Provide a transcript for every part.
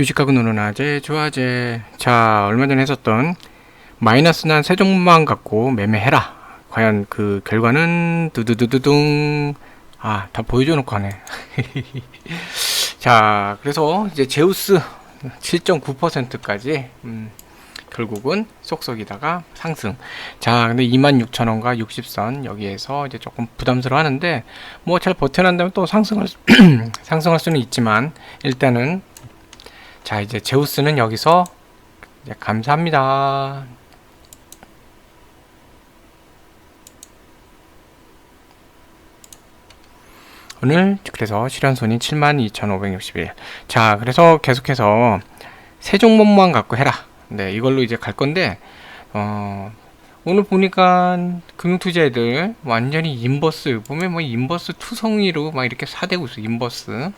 주식하고 노는 아재 좋아제 자 얼마 전에 했었던 마이너스 난 세 종목만 갖고 매매해라. 과연 그 결과는 두두두두둥. 아 다 보여줘 놓고 하네. 자 그래서 이제 제우스 7.9%까지 음, 결국은 쏙쏙이다가 상승. 자 근데 26,000원과 60선 여기에서 이제 조금 부담스러워 하는데 뭐 잘 버텨낸다면 또 상승할 수- 상승할 수는 있지만 일단은 자 이제 제우스는 여기서 이제 감사합니다. 오늘 그래서 실현손이 72,561. 자 그래서 계속해서 세 종목만 갖고 해라. 네 이걸로 이제 갈 건데 어 오늘 보니까 금융투자애들 완전히 인버스 보면 뭐 인버스 투성이로 막 이렇게 사대고 있어 인버스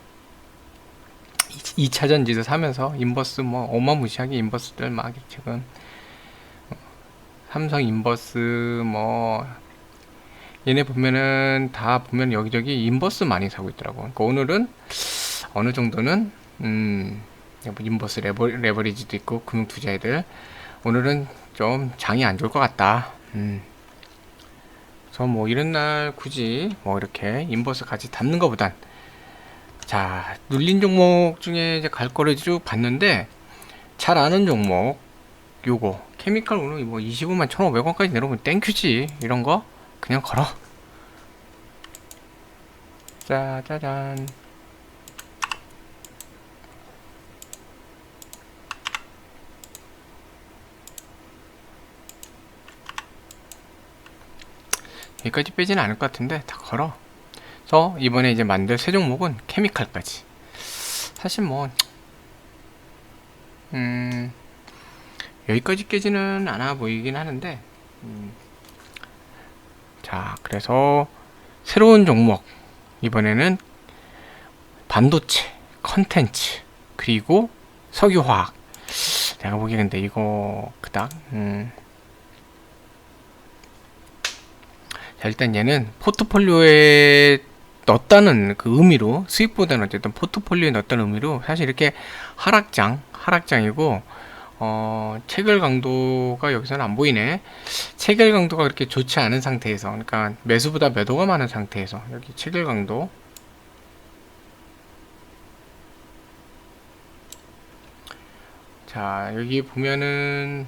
2차 전지도 사면서 인버스 뭐 어마무시하게 인버스들 막 지금 어, 삼성 인버스 뭐 얘네 보면은 다 보면 여기저기 인버스 많이 사고 있더라고. 그러니까 오늘은 어느 정도는 음뭐 인버스 레버, 레버리지도 있고 금융 투자애들 오늘은 좀 장이 안 좋을 것 같다. 음. 그래서 뭐 이런 날 굳이 뭐 이렇게 인버스 같이 담는 것보단 자, 눌린 종목 중에 이제 갈 거를 쭉 봤는데 잘 아는 종목 요거 케미칼 오늘 뭐 25만 1,500원까지 내려오면 땡큐지 이런 거 그냥 걸어. 짜자잔. 여기까지 빼지는 않을 것 같은데 다 걸어. 그래서 이번에 이제 만들 세 종목은 케미칼까지. 사실 뭐, 음, 여기까지 깨지는 않아 보이긴 하는데, 음, 자, 그래서 새로운 종목. 이번에는 반도체, 컨텐츠, 그리고 석유화학. 내가 보기에 근데 이거 그닥, 음, 자, 일단 얘는 포트폴리오에 넣었다는 그 의미로 수익보다는 어쨌든 포트폴리오에 넣었다는 의미로 사실 이렇게 하락장 하락장이고 어 체결 강도가 여기서는 안 보이네. 체결 강도가 그렇게 좋지 않은 상태에서 그러니까 매수보다 매도가 많은 상태에서 여기 체결 강도. 자 여기 보면은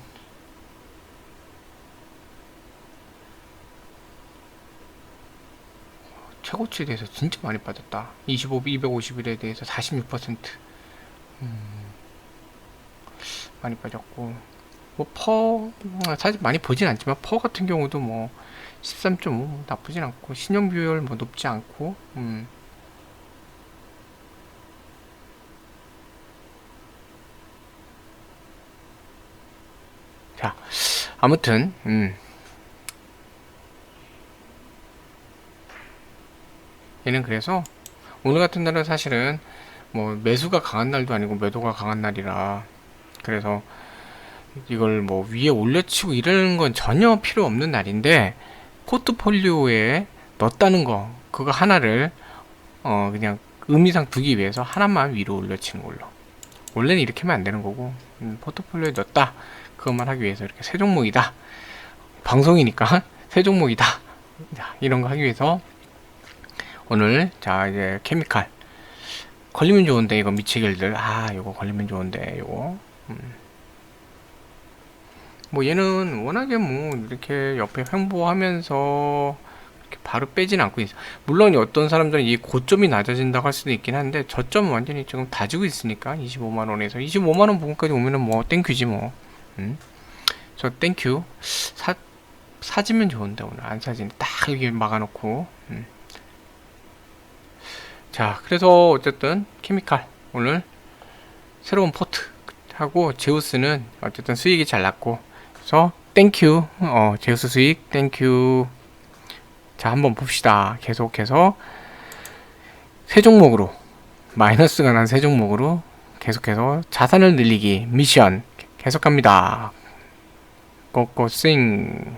최고치에 대해서 진짜 많이 빠졌다. 25, 250일에 대해서 46%. 음, 많이 빠졌고. 뭐, 퍼, 사실 많이 보진 않지만, 퍼 같은 경우도 뭐, 13.5 나쁘진 않고, 신용 비율 뭐 높지 않고, 음. 자, 아무튼, 음. 얘는 그래서 오늘 같은 날은 사실은 뭐 매수가 강한 날도 아니고 매도가 강한 날이라 그래서 이걸 뭐 위에 올려치고 이러는 건 전혀 필요 없는 날인데 포트폴리오에 넣었다는 거 그거 하나를 어 그냥 의미상 두기 위해서 하나만 위로 올려치는 걸로. 원래는 이렇게 하면 안 되는 거고 음, 포트폴리오에 넣었다. 그것만 하기 위해서 이렇게 세 종목이다. 방송이니까 세 종목이다. 자, 이런 거 하기 위해서 오늘 자 이제 케미칼. 걸리면 좋은데 이거 미치길들. 아 이거 걸리면 좋은데 이거. 음. 뭐 얘는 워낙에 뭐 이렇게 옆에 횡보하면서 이렇게 바로 빼진 않고 있어. 물론 어떤 사람들은 이 고점이 낮아진다고 할 수도 있긴 한데 저점은 완전히 지금 다지고 있으니까 25만 원에서 25만 원 부분까지 오면은 뭐 땡큐지 뭐. 음. 저 땡큐. 사 사지면 좋은데 오늘 안 사지는 딱 여기 막아놓고. 음. 자, 그래서 어쨌든 케미칼 오늘 새로운 포트 하고 제우스는 어쨌든 수익이 잘 났고. 그래서 땡큐. 어 제우스 수익 땡큐. 자 한번 봅시다. 계속해서 세 종목으로 마이너스가 난 세 종목으로 계속해서 자산을 늘리기 미션 계속합니다. 고고싱